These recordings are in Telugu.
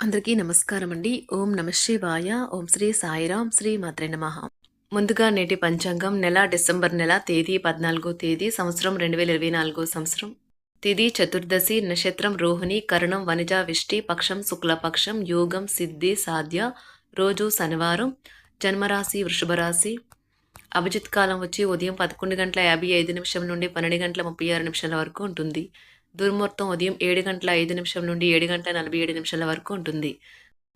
అందరికీ నమస్కారం అండి ఓం నమ శివాయ. ఓం శ్రీ సాయిరాం. శ్రీ మాత్రే నమ. ముందుగా నేటి పంచాంగం నెల డిసెంబర్ నెల తేదీ పద్నాలుగో తేదీ సంవత్సరం రెండు వేల ఇరవై నాలుగో సంవత్సరం. తిది చతుర్దశి నక్షత్రం రోహిణి కరణం వనిజ విష్టి పక్షం శుక్లపక్షం యోగం సిద్ధి సాధ్య రోజు శనివారం జన్మరాశి వృషభరాశి. అభిజిత్ కాలం వచ్చి ఉదయం పదకొండు గంటల యాభై ఐదు నిమిషం నుండి పన్నెండు గంటల ముప్పై ఆరు నిమిషాల వరకు ఉంటుంది. దుర్ముహూర్తం ఉదయం ఏడు గంటల ఐదు నిమిషం నుండి ఏడు గంటల నలభై ఏడు నిమిషాల వరకు ఉంటుంది.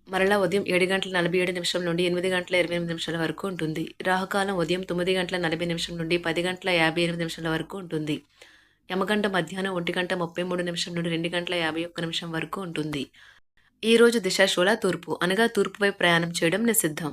మరలా ఉదయం ఏడు గంటల నలభై ఏడు నిమిషం నుండి ఎనిమిది గంటల ఇరవై ఎనిమిది నిమిషాల వరకు ఉంటుంది. రాహుకాలం ఉదయం తొమ్మిది గంటల నలభై నిమిషం నుండి పది గంటల యాభై ఎనిమిది నిమిషాల వరకు ఉంటుంది. యమగంట మధ్యాహ్నం ఒంటి గంట ముప్పై మూడు నిమిషం నుండి రెండు గంటల యాభై ఒక్క నిమిషం వరకు ఉంటుంది. ఈ రోజు దిశాశూల తూర్పు అనగా తూర్పుపై ప్రయాణం చేయడం నిషిద్ధం.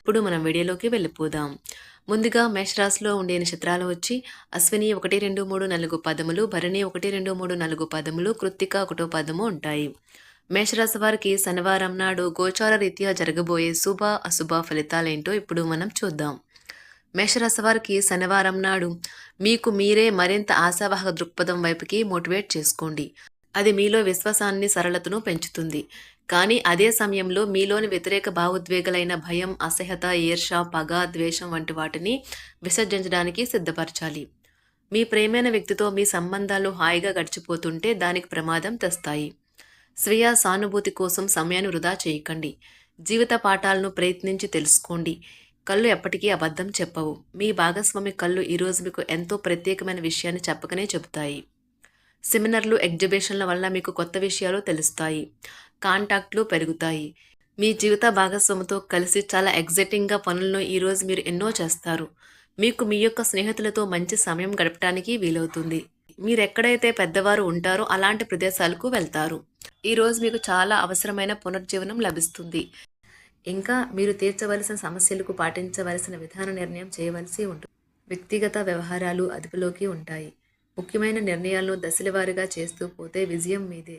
ఇప్పుడు మనం వీడియోలోకి వెళ్ళిపోదాం. ముందుగా మేషరాశిలో ఉండే నక్షత్రాలు వచ్చి అశ్విని ఒకటి రెండు మూడు నాలుగు పదములు భరణి ఒకటి రెండు మూడు నాలుగు పదములు కృత్తిక ఒకటో పదము ఉంటాయి. మేషరాశి వారికి శనివారం నాడు గోచార రీత్యా జరగబోయే శుభ అశుభ ఫలితాలేంటో ఇప్పుడు మనం చూద్దాం. మేషరాశి వారికి శనివారం నాడు మీకు మీరే మరింత ఆశావాహక దృక్పథం వైపుకి మోటివేట్ చేసుకోండి. అది మీలో విశ్వాసాన్ని సరళతను పెంచుతుంది. కానీ అదే సమయంలో మీలోని వ్యతిరేక భావోద్వేగాలైన భయం అసహ్యత ఈర్ష పగ ద్వేషం వంటి వాటిని విసర్జించడానికి సిద్ధపరచాలి. మీ ప్రేమైన వ్యక్తితో మీ సంబంధాలు హాయిగా గడిచిపోతుంటే దానికి ప్రమాదం తెస్తాయి. స్వీయ సానుభూతి కోసం సమయాన్ని వృధా చేయకండి. జీవిత పాఠాలను ప్రయత్నించి తెలుసుకోండి. కళ్ళు ఎప్పటికీ అబద్ధం చెప్పవు. మీ భాగస్వామి కళ్ళు ఈరోజు మీకు ఎంతో ప్రత్యేకమైన విషయాన్ని చెప్పకనే చెబుతాయి. సెమినార్లు ఎగ్జిబిషన్ల వల్ల మీకు కొత్త విషయాలు తెలుస్తాయి. కాంటాక్ట్లు పెరుగుతాయి. మీ జీవిత భాగస్వామితో కలిసి చాలా ఎగ్జైటింగ్గా పనులను ఈరోజు మీరు ఎన్నో చేస్తారు. మీకు మీ యొక్క స్నేహితులతో మంచి సమయం గడపడానికి వీలవుతుంది. మీరు ఎక్కడైతే పెద్దవారు ఉంటారో అలాంటి ప్రదేశాలకు వెళ్తారు. ఈరోజు మీకు చాలా అవసరమైన పునర్జీవనం లభిస్తుంది. ఇంకా మీరు తీర్చవలసిన సమస్యలకు పాటించవలసిన విధాన నిర్ణయం చేయవలసి ఉంటుంది వ్యక్తిగత వ్యవహారాలు అదుపులోకి ఉంటాయి. ముఖ్యమైన నిర్ణయాలను దశలవారీగా చేస్తూ పోతే విజయం మీదే.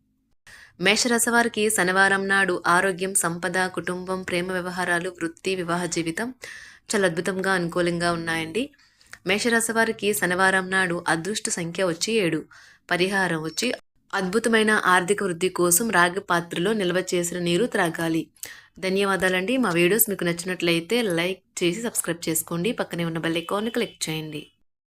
మేషరాశివారికి శనివారం నాడు ఆరోగ్యం సంపద కుటుంబం ప్రేమ వ్యవహారాలు వృత్తి వివాహ జీవితం చాలా అద్భుతంగా అనుకూలంగా ఉన్నాయండి. మేషరాశివారికి శనివారం నాడు అదృష్ట సంఖ్య వచ్చి ఏడు. పరిహారం వచ్చి అద్భుతమైన ఆర్థిక వృద్ధి కోసం రాగి పాత్రలో నిల్వ చేసిన నీరు త్రాగాలి. ధన్యవాదాలండి. మా వీడియోస్ మీకు నచ్చినట్లయితే లైక్ చేసి సబ్స్క్రైబ్ చేసుకోండి. పక్కనే ఉన్న బెల్ ఐకాన్ని క్లిక్ చేయండి.